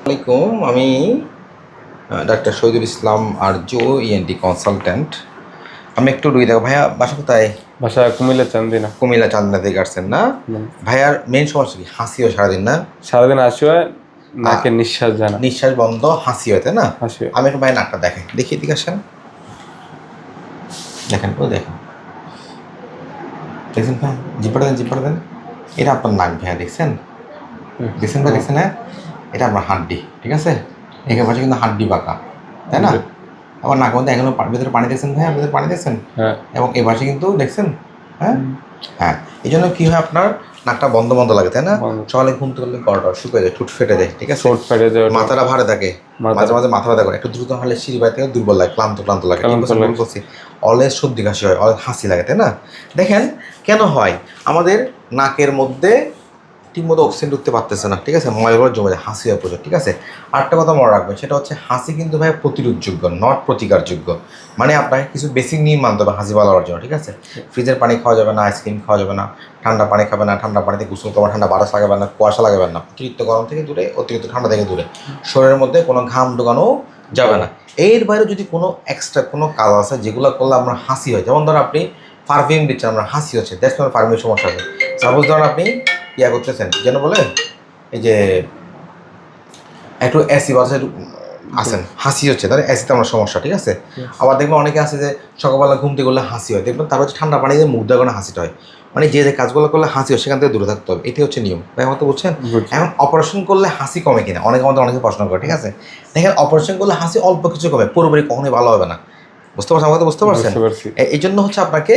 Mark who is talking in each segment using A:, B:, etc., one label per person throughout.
A: আসসালামাইকুম আমি ডাক্তার শহীদুল ইসলাম আর Arzu E N T consultant আমি একটু রুই দেখো ভাইয়া বাসা কোথায়?
B: বাসা কুমিল্লা চান্দিনা।
A: কুমিল্লা চান্দনা থেকে আসছেন না? ভাইয়ার মেন সমস্যা কি? হাসিও সারাদিন না?
B: সারাদিন আসি হয় নাকে নিঃশ্বাস জানা
A: নিঃশ্বাস বন্ধ হাসি হয় তাই না?
B: হাসি
A: আমি একটু ভাই নাকটা দেখাই দেখি এদিকে আসেন। দেখেন ও দেখেন। দেখছেন ভাই? জিপাটা দেন জিপাটা দেন এটা আপনার নাক ভাইয়া দেখছেন? দেখছেন ভাই দেখছেন হ্যাঁ এটা আপনার হাড্ডি ঠিক আছে? এখানে পাশে কিন্তু হাড্ডি বাঁকা তাই না? আবার নাকের মধ্যে এখনও ভেতরে পানি দেখছেন ভাইয়া? ভেতরে পানি দেখছেন?
B: হ্যাঁ।
A: এবং এ পাশে কিন্তু দেখছেন হ্যাঁ? হ্যাঁ এই জন্য কি হয় আপনার? নাকটা বন্ধ বন্ধ লাগে তাই না। সকালে ঘুম থেকে গড়টা শুকিয়ে যায় ঠুট ফেটে যায় ঠিক আছে?
B: ফেটে যায়
A: মাথাটা ভারে থাকে মাঝে মাঝে মাথা ব্যথা করে একটু দ্রুত হলে সিঁড়ি বাড়ি থেকে দুর্বল লাগে ক্লান্ত ক্লান্ত লাগে
B: ক্লান্ত লাগে।
A: বলছি। অলওয়েজ সর্দি কাশি হয় অলওয়েজ হাসি লাগে তাই না? দেখেন কেন হয়? আমাদের নাকের মধ্যে ঠিকমতো অক্সিজেন ঢুকতে পারতেছে না, ঠিক আছে? ময়লাগুলো জমে যায়, হাসি হয় ঠিক আছে? আরেকটা কথা মনে রাখবেন, সেটা হচ্ছে হাসি কিন্তু ভাই প্রতিরোধযোগ্য নট প্রতিকারযোগ্য। মানে আপনাকে কিছু বেসিক নিয়ম মানতে হবে হাসি ভালো জন্য, ঠিক আছে? ফ্রিজের পানি খাওয়া যাবে না আইসক্রিম খাওয়া যাবে না, ঠান্ডা পানি খাবে না, ঠান্ডা পানিতে গোসল করবে ঠান্ডা বাতাস লাগাবেন না, কুয়াশা লাগাবেন না, অতিরিক্ত গরম থেকে দূরে, অতিরিক্ত ঠান্ডা থেকে দূরে। শরীরের মধ্যে কোনো ঘাম ঢোকানো যাবে না। এর বাইরে যদি কোনো এক্সট্রা কোনো কাজ আছে যেগুলো করলে আপনার হাসি হয়, যেমন ধরুন আপনি পারফিউম দিচ্ছেন, আপনার হাসি হচ্ছে দ্যাটস নট পারফিউমের সমস্যা আছে। সাপোজ ধরুন আপনি ইয়া করতেছেন যেন বলে এই যে একটু অ্যাসি বাসে আসেন হাসি হচ্ছে তাহলে অ্যাসিতে আমার সমস্যা ঠিক আছে? আবার দেখবেন অনেকে আছে যে সকালবেলা ঘুম থেকে করলে হাসি হয় দেখবেন তারপর হচ্ছে ঠান্ডা পানিতে মুখ দেওয়া করে হাসিটা হয়। মানে যে যে কাজগুলো করলে হাসি হয় সেখান থেকে দূরে থাকতে হবে এটাই হচ্ছে নিয়ম। ভাই আমার তো
B: বলছেন।
A: এখন অপারেশন করলে হাসি কমে কিনা? অনেকে আমাদের অনেকে প্রশ্ন করে ঠিক আছে? দেখেন অপারেশন করলে হাসি অল্প কিছু কমে পুরোপুরি কখনোই ভালো হবে না। বুঝতে পারছেন? আমাকে বুঝতে পারছেন? এই জন্য হচ্ছে আপনাকে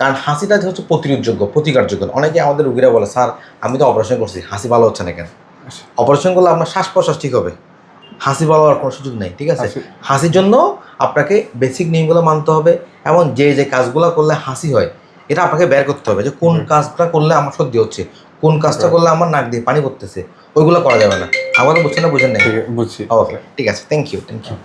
A: কারণ হাসিটা হচ্ছে প্রতিরোধযোগ্য প্রতিকারযোগ্য অনেকে আমাদের রুগীরা বলে স্যার আমি তো অপারেশন করছি হাসি ভালো হচ্ছে না কেন? অপারেশন করলে আপনার শ্বাস প্রশ্বাস ঠিক হবে। হাসি ভালো হওয়ার কোনো সুযোগ নেই ঠিক আছে? হাসির জন্য আপনাকে বেসিক নিয়মগুলো মানতে হবে এবং যে যে কাজগুলো করলে হাসি হয় এটা আপনাকে বের করতে হবে যে কোন কাজটা করলে আমার সর্দি হচ্ছে কোন কাজটা করলে আমার নাক দিয়ে পানি পড়তেছে ওইগুলো করা যাবে না। আমাদের বুঝছেন না বুঝেন
B: আছে, বুঝছি।
A: ওকে ঠিক আছে থ্যাংক ইউ থ্যাংক ইউ